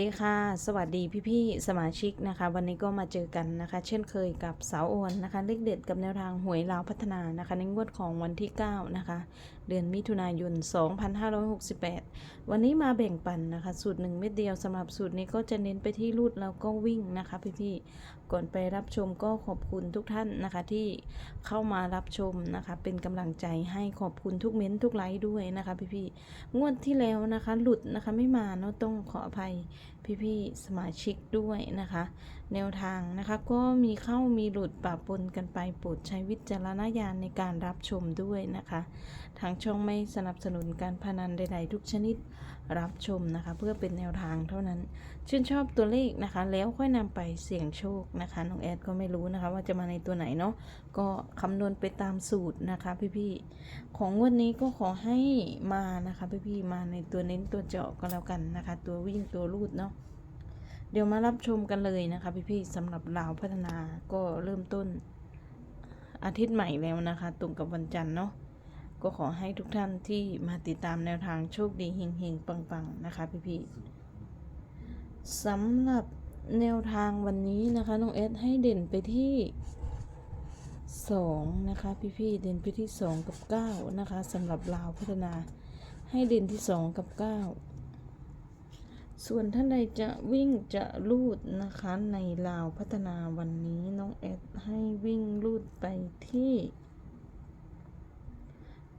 สวัสดีค่ะสวัสดีพี่ๆสมาชิกนะคะ วันนี้ก็มาเจอกันนะคะ เช่นเคยกับสาวโอนนะคะเลขเด็ดกับแนวทางหวยลาวพัฒนานะคะในงวดของวันที่ 9 นะคะ เดือนมิถุนายน 2568 วันนี้มาแบ่งปันนะคะ สูตรหนึ่งเม็ดเดียวสำหรับสูตรนี้ก็จะเน้นไปที่รูดแล้วก็วิ่งนะคะพี่ๆก่อนไปรับชมก็ขอบคุณทุกท่านนะคะที่เข้ามารับชมนะคะ เป็นกำลังใจให้ขอบคุณทุกเม้นทุกไลค์ด้วยนะคะพี่ๆงวดที่แล้วนะคะ หลุดนะคะไม่มาเนาะต้องขออภัยพี่ๆสมาชิกด้วยนะคะ แนวทางนะคะ ก็มีเข้ามีหลุดปะปนกันไปโปรดใช้วิจารณญาณในการรับชมด้วยนะคะ ทางช่องไม่สนับสนุนการพนันใดๆทุกชนิดรับชมนะคะ เพื่อเป็นแนวทางเท่านั้น ชื่นชอบตัวเลขนะคะ แล้วค่อยนำไปเสี่ยงโชคนะคะน้องแอดก็ไม่รู้นะคะ ว่าจะมาในตัวไหนเนาะก็คำนวณไปตามสูตรนะคะพี่ๆของงวดนี้ก็ขอให้มานะคะพี่ๆมาในตัวเน้นตัวเจาะก็แล้วกันนะคะ ตัววิ่งตัวรูดเนาะ เดี๋ยวมารับชมกันเลยนะคะพี่ๆสำหรับลาวพัฒนาก็เริ่มต้นอาทิตย์ใหม่แล้วนะคะ ตรงกับวันจันทร์เนาะก็ขอให้ทุกท่านที่มาติดตามแนวทางโชคดีเฮงๆปังๆนะคะพี่ๆสำหรับแนวทางวันนี้นะคะน้องเอสให้เด่นไปที่สองนะคะพี่ๆเด่นไปที่สองกับเก้านะคะสำหรับลาวพัฒนาให้เด่นที่สองกับเก้า ส่วนท่านใดจะวิ่งจะลูดนะคะในลาวพัฒนาวันนี้น้องแอดให้วิ่งลูดไปที่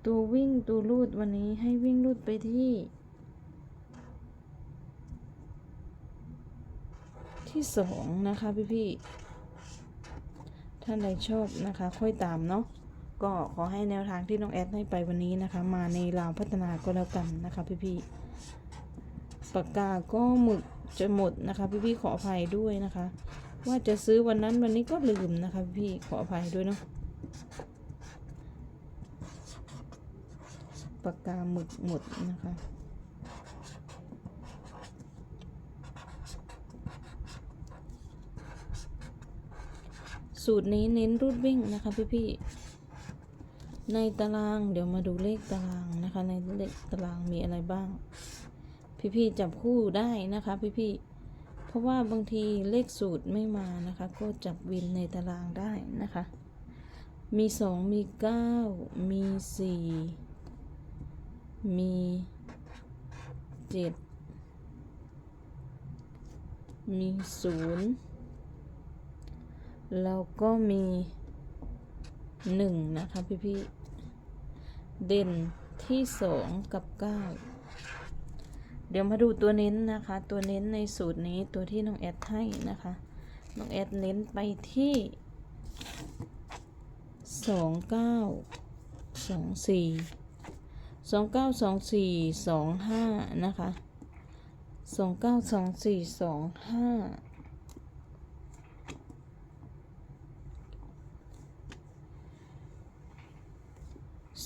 ตัววิ่งตัวลูดวันนี้ให้วิ่งลูดไปที่ ที่สองนะคะพี่พี่ท่านใดชอบนะคะค่อยตามเนาะก็ขอให้แนวทางที่น้องแอดให้ไปวันนี้นะคะ มาในลาวพัฒนาก็แล้วกันนะคะพี่พี่ ปากกาก็หมึกจะหมดนะคะ พี่ๆขออภัยด้วยนะคะ ว่าจะซื้อวันนั้นวันนี้ก็ลืมนะคะ พี่ขออภัยด้วยเนาะปากกาหมึกหมดนะคะสูตรนี้เน้นรูดวิ่งนะคะพี่พี่ๆในตารางเดี๋ยวมาดูเลขตารางนะคะ ในเลขตารางมีอะไรบ้าง พี่ๆจับคู่ได้นะคะพี่ๆเพราะว่าบางทีเลขสูตรไม่มานะคะ ก็จับวินในตารางได้นะคะ มีสองมีเก้ามีสี่มีเจ็ดมีศูนย์แล้วก็มีหนึ่งนะคะพี่ๆเด่นที่สองกับเก้า เดี๋ยวมาดูตัวเน้นนะคะ ตัวเน้นในสูตรนี้ตัวที่น้องแอดให้นะคะ น้องแอดเน้นไปที่สองเก้าสองสี่สองเก้าสองสี่สองห้านะคะสองเก้าสองสี่สองห้า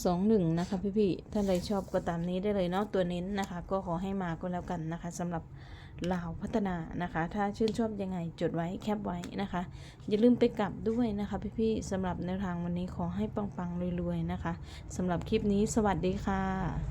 สองหนึ่งนะคะพี่ๆท่านใดชอบก็ตามนี้ได้เลยเนาะตัวเน้นนะคะ ก็ขอให้มาก็แล้วกันนะคะสำหรับลาวพัฒนานะคะ ถ้าชื่นชอบยังไงจดไว้แคปไว้นะคะ อย่าลืมไปกลับด้วยนะคะพี่ๆสำหรับแนวทางวันนี้ขอให้ปังๆรวยๆนะคะสำหรับคลิปนี้สวัสดีค่ะ